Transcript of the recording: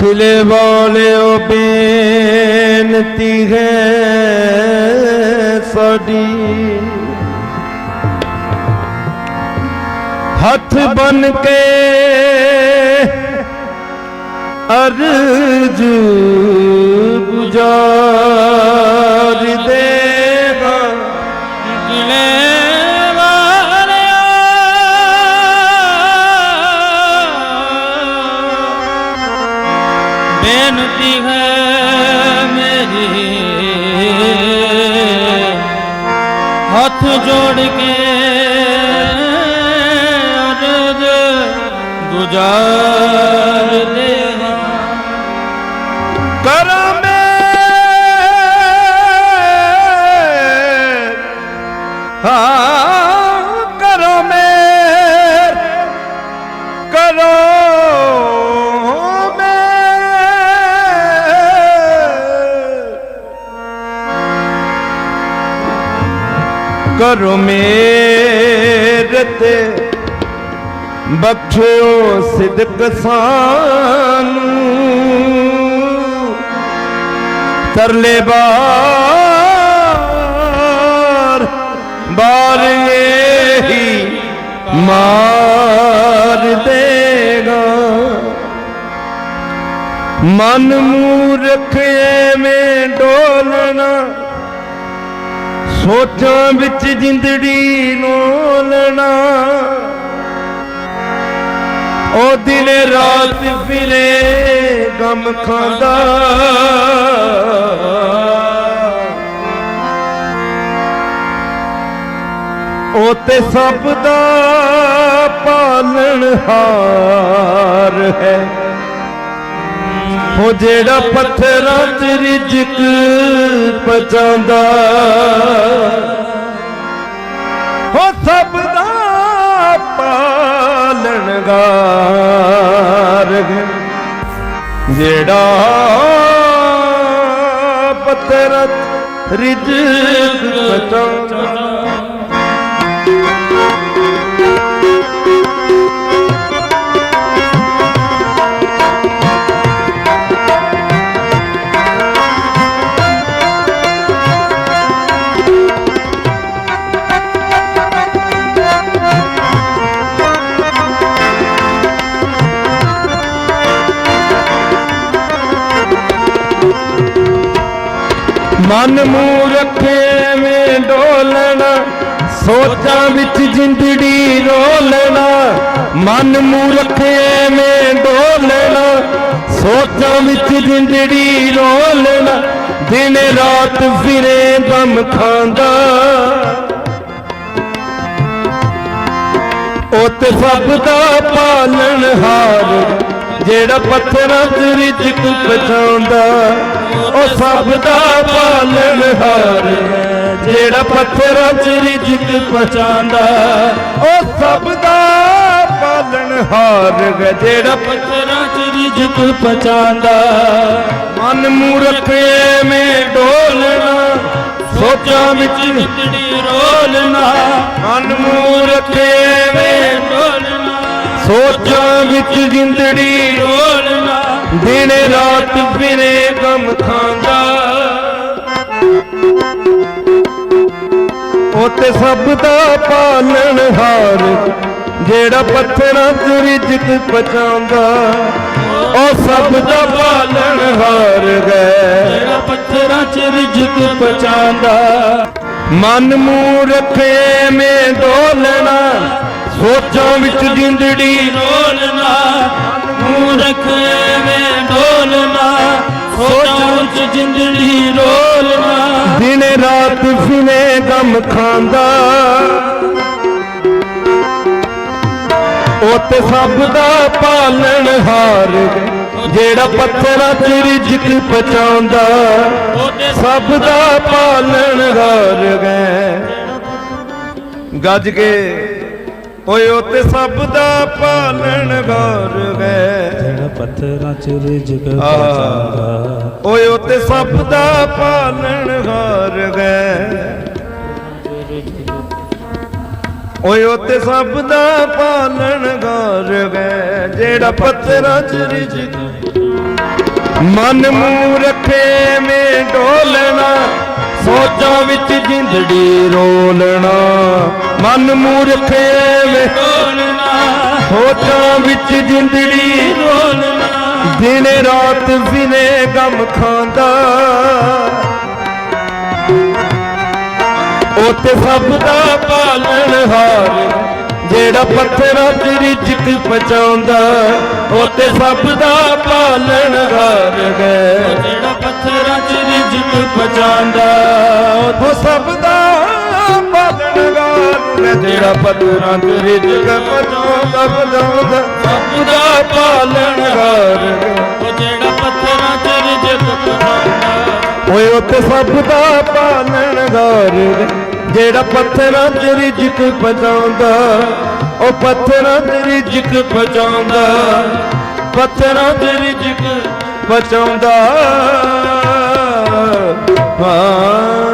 ਕਿਲੇ ਵਾਲਿਓ ਬੇਨਤੀ ਹੈ ਸਾਡੀ। ਹੱਥ ਬਨ ਕੇ ਅਰਜ ਗੁਜ਼ਾਰ ਬੇਨਤੀ ਹੈ ਮੇਰੀ ਹੱਥ ਜੋੜ ਕੇ ਅਰਜ਼ ਗੁਜ਼ਾਰ ਕਰੋ ਮੇਰ ਤੇ। ਬਖਸ਼ਿਓ ਸਿਦਕ ਸਾਨੂੰ। ਤਰਲੇ ਬਾਰ ਬਾਰ ਹੀ ਮਾਰ ਦੇਗਾ। ਮਨ ਮੂਰਖ ਐਵੇਂ ਡੋਲਣਾ ਸੋਚਾਂ ਵਿੱਚ ਜਿੰਦੜੀ ਨੋਲਣਾ ਉਹ ਦਿਨ ਰਾਤ ਫਿਰੇ ਗਮ ਖਾਂਦਾ। ਉਹ ਤੇ ਸਭ ਦਾ ਪਾਲਣ ਹਾਰ ਹੈ। ਉਹ ਜਿਹੜਾ ਪੱਥਰਾਂ 'ਚ ਰਿਜਕ ਪਚਾਉਂਦਾ ਪਾਲਣਗਾਰ ਜਿਹੜਾ ਪੱਥਰਾਂ 'ਚ ਰਿਜਕ ਪਚਾਉਂਦਾ ਮਨ ਮੂਰਖ ਐਵੇਂ ਡੋਲਣਾ, ਸੋਚਾਂ ਵਿੱਚ ਜਿੰਦੜੀ ਰੋਲਣਾ। ਮਨ ਮੂਰਖ ਐਵੇਂ ਡੋਲਣਾ, ਸੋਚਾਂ ਵਿੱਚ ਜਿੰਦੜੀ ਰੋਲਣਾ। ਦਿਨ ਰਾਤ ਫਿਰੇ ਦਮ ਖਾਂਦਾ। ਉਹ ਸਭ ਦਾ ਪਾਲਣ ਹਾਰ ਜਿਹੜਾ ਪੱਥਰਾਂ 'ਚ ਰਿਜਕ ਪਛਾਉਂਦਾ, ਉਹ ਸਭ ਦਾ ਪਾਲਣ ਹਾਰ ਜਿਹੜਾ ਪੱਥਰਾਂ 'ਚ ਰਿਜਕ ਪਛਾਉਂਦਾ, ਉਹ ਸਭ ਦਾ ਪਾਲਣ ਹਾਰ ਜਿਹੜਾ ਪੱਥਰਾਂ 'ਚ ਰਿਜਕ ਪਚਾਂਦਾ ਮਨ ਮੂਰਖੇ ਐਵੇਂ ਡੋਲਣਾ ਸੋਚਾਂ ਵਿੱਚ ਜਿੰਦੜੀ ਰੋਲਣਾ ਮਨ ਮੂਰਖ ਐਵੇਂ ਰੋਲਣਾ ਸੋਚਾਂ ਵਿੱਚ ਜਿੰਦੜੀ ਰੋਲਣਾ ਦਿਨ ਰਾਤ ਫਿਰੇ ਗਮ ਖਾਂਦਾ। ਉਹ ਸਭ ਦਾ ਪਾਲਣ ਹਾਰ, ਜਿਹੜਾ ਪੱਥਰਾਂ 'ਚ ਰਿਜਕ ਪਚਾਉਂਦਾ ਉਹ ਸਭ ਦਾ ਪਾਲਣ ਹਾਰ ਗਏ ਜਿਹੜਾ ਪੱਥਰਾਂ 'ਚ ਰਿਜਕ ਪਚਾਂਦਾ ਮਨ ਮੂਰਖ ਐਵੇਂ ਡੋਲਣਾ ਸੋਚਾਂ ਵਿੱਚ ਜਿੰਦੜੀ ਰੋਲਣਾ ਮੂਰਖ ਐਵੇਂ ਡੋਲਣਾ ਸੋਚਾਂ 'ਚ ਜਿੰਦੜੀ ਰੋਲਣਾ ਦਿਨ ਰਾਤ ਫਿਰੇ ਗਮ ਖਾਂਦਾ। ਉਹ ਸਭ ਦਾ ਪਾਲਣ ਹਾਰ, ਜਿਹੜਾ ਪੱਥਰਾਂ 'ਚ ਰਿਜਕ ਪਚਾਉਂਦਾ ਸਭ ਦਾ ਪਾਲਣ ਹਾਰ ਗਏ। ਗੱਜ ਕੇ ਓਏ ਉਹ ਤੇ ਸਭ ਦਾ ਪਾਲਣ ਗਏ ਜਿਹੜਾ ਪੱਥਰਾਂ 'ਚ ਰਿਜਕ ਆਹ। ਪਚਾਂਦਾ ਓਏ ਉਹ ਤੇ ਸਭ ਦਾ ਪਾਲਣ ਹਾਰ ਗਏ ਓਏ ਉੱਤੇ ਸਭ ਦਾ ਪਾਲਣ ਗੌਰ ਗਏ ਜਿਹੜਾ ਪੱਥਰਾਂ ਚ ਰਿਜਕ। ਮਨ ਮੂੰਹ ਰੱਖੇ ਮੈਂ ਡੋਲਣਾ। ਸੋਚਾਂ ਵਿੱਚ ਜਿੰਦੜੀ ਰੋਲਣਾ। ਮਨ ਰੱਖੇ ਮੈਂ ਢੋਲਣਾ ਸੋਚਾਂ ਵਿੱਚ ਜਿੰਦੜੀ ਦਿਨ ਰਾਤ ਵਿਨੇ ਗਮ ਖਾਂਦਾ। ਉੱਤੇ ਸਭ ਦਾ ਪਾਲਣ ਹਾਰ ਜਿਹੜਾ ਪੱਥਰਾਂ 'ਚ ਰਿਜਕ ਪਹੁੰਚਾਉਂਦਾ। ਉੱਤੇ ਸਭ ਦਾ ਪਾਲਣ ਹਾਰ ਗਏ। ਜਿਹੜਾ ਪੱਥਰਾਂ 'ਚ ਰਿਜਕ ਪਹੁੰਚਾਉਂਦਾ। ਉਹ ਸਭ ਦਾ ਪਾਲਣਗਾਰ ਹੈ ਜਿਹੜਾ ਪੱਥਰਾਂ 'ਚ ਰਿਜਕ ਪਹੁੰਚਾਉਂਦਾ ਪਹੁੰਚਾਉਂਦਾ ਸਭ ਦਾ ਪਾਲਣਗਾਰ ਉਹ ਜਿਹੜਾ ਪੱਥਰਾਂ 'ਚ ਰਿਜਕ ਪਹੁੰਚਾਉਂਦਾ ਓਏ ਉੱਤੇ ਸਭ ਦਾ ਪਾਲਣਗਾਰ ਜਿਹੜਾ ਪੱਥਰਾਂ 'ਚ ਰਿਜਕ ਪਹੁੰਚਾਉਂਦਾ, ਉਹ ਪੱਥਰਾਂ 'ਚ ਰਿਜਕ ਪਹੁੰਚਾਉਂਦਾ। ਪੱਥਰਾਂ 'ਚ ਰਿਜਕ ਪਹੁੰਚਾਉਂਦਾ। ਹਾਂ।